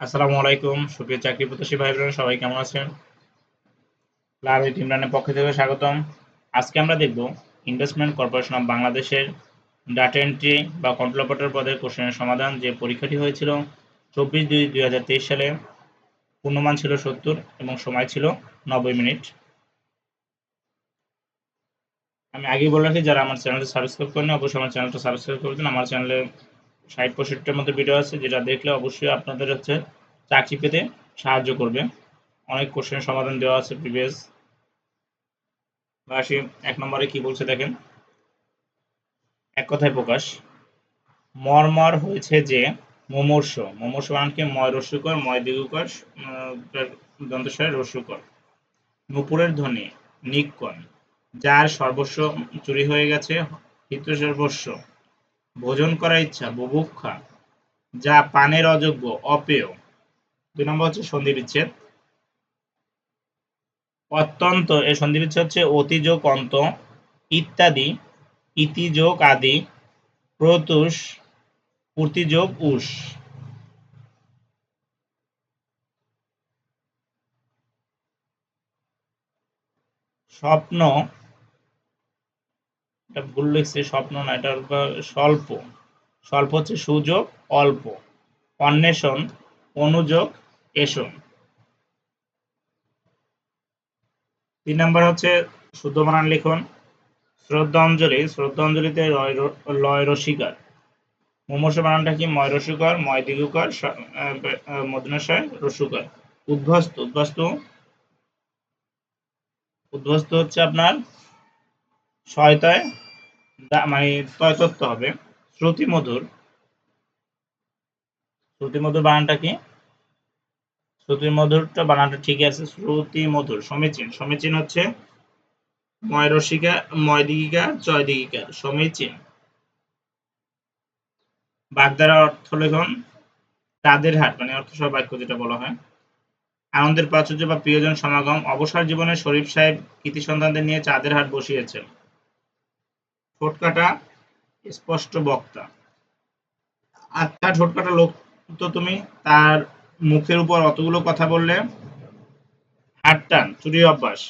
আসসালামু আলাইকুম, সুপ্রিয় চাকরি প্রত্যাশী ভাই বোনেরা সবাই কেমন আছেন? লাভের ইমরানের পক্ষ থেকে স্বাগতম। আজকে আমরা দেখব ইনভেস্টমেন্ট কর্পোরেশন অফ বাংলাদেশের ডাটা এন্ট্রি বা কন্ট্রোল অপারেটর পদের কোশ্চেনের সমাধান। যে পরীক্ষাটি হয়েছিল চব্বিশ দুই দুই হাজার তেইশ সালে, পূর্ণমান ছিল সত্তর এবং সময় ছিল নব্বই মিনিট। আমি আগেই বলে রাখি, যারা আমার চ্যানেলটা সাবস্ক্রাইব করেন অবশ্যই আমার চ্যানেলটা সাবস্ক্রাইব করে দিন। আমার চ্যানেলে ষাট পঁয়ষট্টির মতো ভিডিও আছে, যেটা দেখলে অবশ্যই আপনাদের হচ্ছে চাকরি পেতে সাহায্য করবে। অনেক কোশ্চেনের সমাধান দেওয়া আছে প্রিভিয়াস আসি, এক নম্বরে কি বলছে দেখেন? এক কথায় প্রকাশ, মর্মর হয়েছে যে মুমূর্ষ মুমূর্ষ বানানকে ময় রস্যকর ময় দিগুকর দন্তস্বয় রস্যকর নুপুরের ধ্বনি নিকন যার সর্বস্ব চুরি হয়ে গেছে হিত সর্বস্ব ভোজন করার ইচ্ছা, বুভুক্ষা, যা পানের অযোগ্য, অপেয়। দুই নম্বর হচ্ছে সন্ধি বিচ্ছেদ। অত্যন্ত এর সন্ধি বিচ্ছেদ হচ্ছে অতিযোগ অন্ত, ইত্যাদি ইতিযোগ আদি, প্রতুষ প্রতিযোগ উষ। স্বপ্ন এটা ভুল লিখছে, স্বপ্ন না, এটা স্বল্প। স্বল্প হচ্ছে সুযোগ, অল্প। অন্বেষণ, অনুযোগ এসন তিন নম্বর হচ্ছে শুদ্ধ বানান লিখন। শ্রদ্ধাঞ্জলি, শ্রদ্ধাঞ্জলিতে লয় রসিকার। মুমর্ষ বানানটা কি? ময় রসিকর, ময় দিগুকর মদনাশয় রসুকর। উদ্ভস্ত উদ্ভস্ত উদ্ভস্ত হচ্ছে আপনার ছয়তয় মানে তয়তত্ব হবে। শ্রুতি মধুর। শ্রুতি মধুর বানানটা কি? শ্রুতি মধুরটা বানানটা ঠিকই আছে। শ্রুতি মধুর, সমীচীন। সমীচীন হচ্ছে ময় রসিকা ময় দিগিকা চয় দিগিকা সমীচীন। বাগদারা অর্থ লেখন তাদের হাট মানে অর্থ সহ বাক্য যেটা বলা হয়। আনন্দের প্রাচুর্য বা প্রিয়জন সমাগম, অবসর জীবনে শরীফ সাহেব কৃতি সন্তানদের নিয়ে চাঁদের হাট বসিয়েছেন। ঠোঁটকাটা স্পষ্ট বক্তা। আচ্ছা ঠোঁটকাটা লোক তো তুমি, তার মুখের উপর অতগুলো কথা বললে হাট টান চুরি অভ্যাস।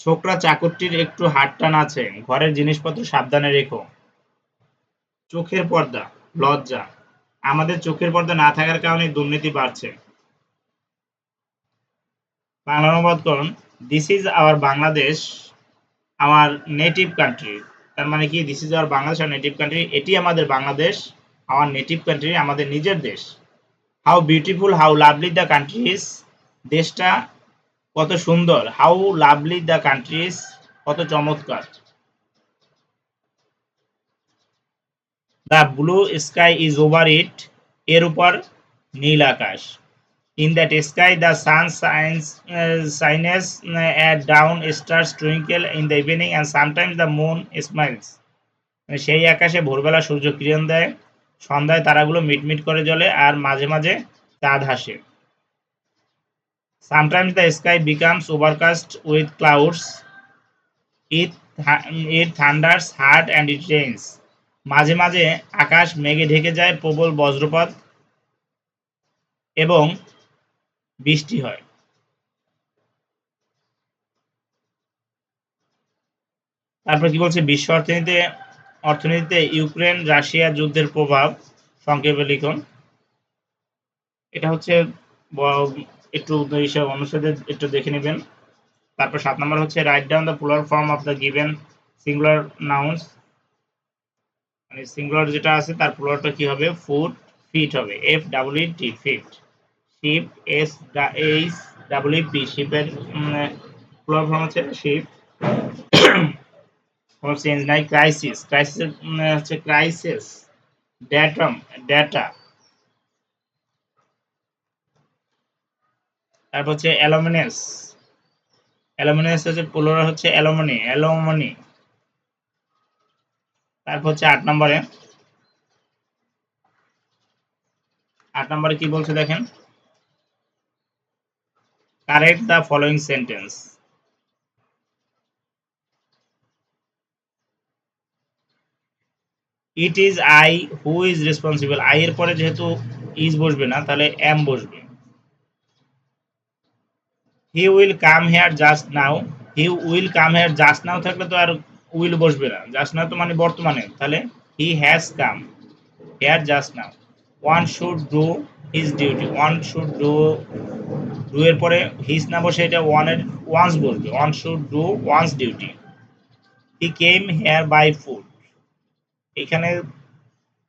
ছোকরা চাকরটির একটু হাট টান আছে, ঘরের জিনিসপত্র সাবধানে রেখো। চোখের পর্দা, লজ্জা। আমাদের চোখের পর্দা না থাকার কারণে দুর্নীতি বাড়ছে। বাংলা অনুবাদ করুন দিস ইজ আওয়ার বাংলাদেশ আমার নেটিভ কান্ট্রি তার মানে কি? দিস ইজ আওয়ার বাংলাদেশ আর নেটিভ কান্ট্রি এটি আমাদের বাংলাদেশ আমার নেটিভ কান্ট্রি আমাদের নিজের দেশ। How beautiful how lovely the country is দেশটা কত সুন্দর। How lovely the country is কত চমৎকার। The blue sky is over it এর উপর নীল আকাশ। in that sky the sun shines uh, shines uh, at down stars twinkle in the evening and sometimes the moon smiles. সেই আকাশে ভোরবেলা সূর্য কিরণ দেয় সন্ধ্যায় তারাগুলো মিটমিট করে জ্বলে আর মাঝে মাঝে চাঁদ হাসে। Sometimes the sky becomes overcast with clouds it it thunders hard and it rains মাঝে মাঝে আকাশ মেঘে ঢেকে যায় প্রবল বজ্রপাত এবং বৃষ্টি হয়। তারপর কি বলছে? বিশ্ব অর্থনীতিতে অর্থনীতিতে ইউক্রেন, রাশিয়া যুদ্ধের প্রভাব, সংক্ষেপে লিখুন। এটা হচ্ছে একটু হিসাব অনুসারে একটু দেখে নেবেন। তারপর সাত নম্বর হচ্ছে write down the plural form of the given singular nouns মানে সিঙ্গুলার যেটা আছে, তার প্লুরালটা কি হবে? ফুট ফিট হবে। F W T feet ship S H W P শিপের plural form হচ্ছে শিপ কোনো চেঞ্জ নাই ক্রাইসিস ক্রাইসিস হচ্ছে ক্রাইসিস ড্যাটাম ডেটা তারপর হচ্ছে অ্যালুমিনিয়াস অ্যালুমিনিয়াস হচ্ছে প্লুরাল হচ্ছে অ্যালুমিনি অ্যালুমিনি তারপর হচ্ছে আট নম্বরে আট নম্বরে কি বলছে দেখেন? Correct the following sentence. It is I who is responsible. I এর পরে যেহেতু ইজ বসবে না, তাহলে এম বসবে। He will come here just now he will come here just now থাকলে তো আর উইল বসবে না। জাস্ট নাও তো মানে বর্তমানে। তাহলে he has come here just now one should do his duty one should do do এর পরে হিজ না বসে এটা ওয়ানের ওয়ান্স বলবে। One should do one's duty he came here by food এখানে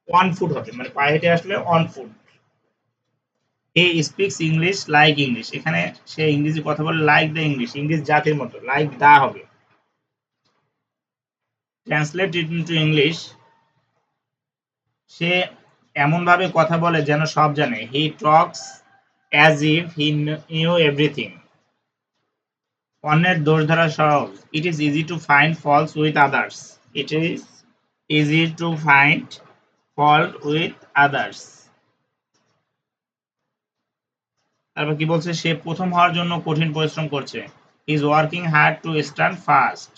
ওয়ান ফুড হবে মানে পায়ে হেঁটে আসলে one food he speaks English like English এখানে সে ইংরেজি কথা বলে লাইক দ্য ইংলিশ ইংলিশ জাতির মতো লাইক দা হবে। ট্রান্সলেট ইট ইন্টু ইংলিশ সে এমনভাবে কথা বলে যেন সব জানে। He talks as if he knew everything অন্যের দোষ ধরা সহজ। It is easy to find falls with others it is easy to find fault with others তারপর কি বলছে? সে প্রথম হওয়ার জন্য কঠিন পরিশ্রম করছে। Is working hard to stand first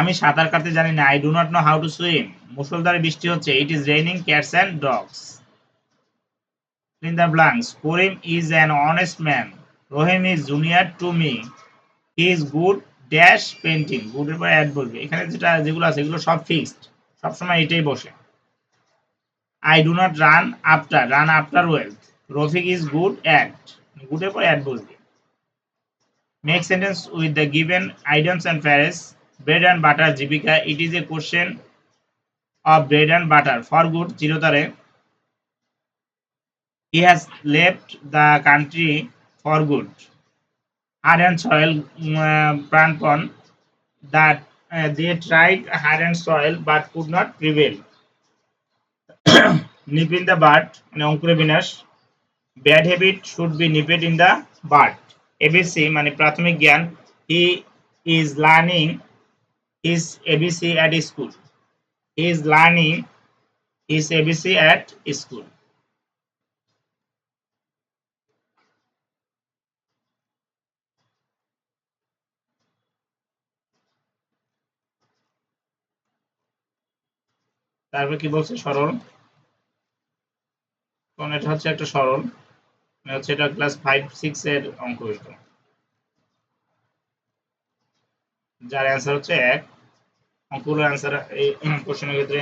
আমি সাঁতার কাটতে জানি না I do not know how to swim মুসলধারে বৃষ্টি হচ্ছে it is raining cats and dogs in the blanks Karim is an honest man Rahim is junior to me he is good dash painting গুডের পর add বলবে। এখানে যেটা, যেগুলো আছে, এগুলো সব ফিক্সড সবসময় এটাই বসে। I do not run after run after wealth Rafiq is good at গুডের পর অ্যাড বলবে। Make sentence with the given items and phrases bread and butter জীবিকা it is a question of bread and butter for good চিরতরে he has left the country for good hard and soil প্রাণপণ that they tried hard and soil but could not prevail nip in the bird মানে অঙ্কুরে বিনাশ bad habit should be nipped in the bird ABC মানে প্রাথমিক জ্ঞান he is learning is ABC at school he is learning is ABC at school তারপরে কি বলছে? সরল। কারণ এটা হচ্ছে একটা সরল। হচ্ছে এটা ক্লাস ফাইভ সিক্স এর অঙ্ক যার অ্যান্সার হচ্ছে এক। অঙ্কগুলো অ্যান্সার এই কোশ্চেনের ক্ষেত্রে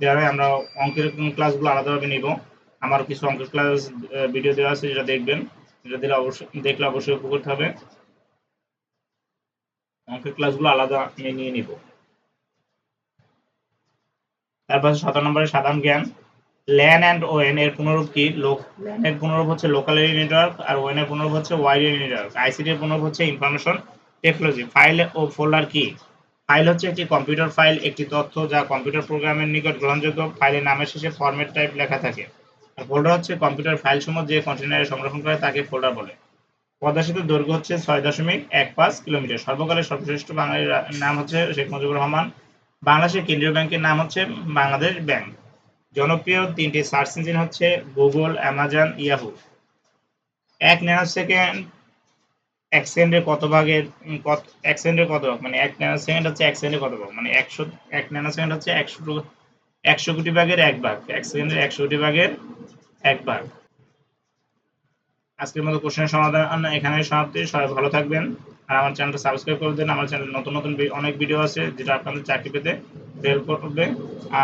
দেওয়া হয়। আমরা অঙ্কের ক্লাসগুলো আলাদাভাবে নিব। আমার কিছু অঙ্কের ক্লাস ভিডিও দেওয়া আছে, যেটা দেখবেন। যেটা দিলে অবশ্যই, দেখলে অবশ্যই উপকৃত হবে। অঙ্কের ক্লাসগুলো আলাদা নিয়ে নিয়ে নিব। তারপর সতেরো নম্বরে সাধারণ জ্ঞান। ল্যান অ্যান্ড ওয়েন এর পুনরূপ কি? লোক ল্যান এর পুনরূপ হচ্ছে লোকাল এরিয়া নেটওয়ার্ক আর ওয়েন এর পুনরূপ হচ্ছে ওয়াইড এরিয়া নেটওয়ার্ক আইসিটি এর পুনরূপ হচ্ছে ইনফরমেশন টেকনোলজি ফাইল ও ফোল্ডার কি? ফাইল হচ্ছে একটি কম্পিউটার ফাইল, একটি তথ্য যা কম্পিউটার প্রোগ্রামের নিকট গ্রহণযোগ্য। ফাইলের নামের শেষে ফরম্যাট টাইপ লেখা থাকে। আর ফোল্ডার হচ্ছে কম্পিউটার ফাইল সমূহ যে কন্টেনারে সংরক্ষণ করে তাকে ফোল্ডার বলে। পদ্মা দৈর্ঘ্য হচ্ছে ছয় দশমিক এক পাঁচ কিলোমিটার। সর্বকালের সর্বশ্রেষ্ঠ বাঙালির নাম হচ্ছে শেখ মুজিবুর রহমান। বাংলাদেশের কেন্দ্রীয় ব্যাংকের নাম হচ্ছে বাংলাদেশ ব্যাংক জনপ্রিয় তিনটি সার্চ ইঞ্জিন হচ্ছে গুগল অ্যামাজন ইয়াহু এক ন্যানো সেকেন্ড এক সেকেন্ডের কত ভাগের কত এক সেকেন্ডের কত ভাগ? মানে এক ন্যানো সেকেন্ড হচ্ছে এক সেকেন্ডের কত ভাগ? মানে একশো, এক ন্যানো সেকেন্ড হচ্ছে একশো একশো কোটি ভাগের এক ভাগ। এক সেকেন্ডের একশো কোটি ভাগের এক ভাগ। আজকের মতো কোশ্চেনের সমাধান এখানে সমাপ্তি। সবাই ভালো থাকবেন আর আমার চ্যানেলটা সাবস্ক্রাইব করে দেন। আমার চ্যানেলে নতুন নতুন অনেক ভিডিও আছে যেটা আপনাদের চাকরি পেতে হেল্প করবে।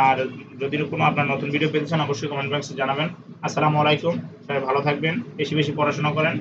আর যদি কোনো আপনার নতুন ভিডিও পেতে চান, অবশ্যই কমেন্ট বক্সে জানাবেন। আসসালামু আলাইকুম। সবাই ভালো থাকবেন। বেশি বেশি পড়াশোনা করেন।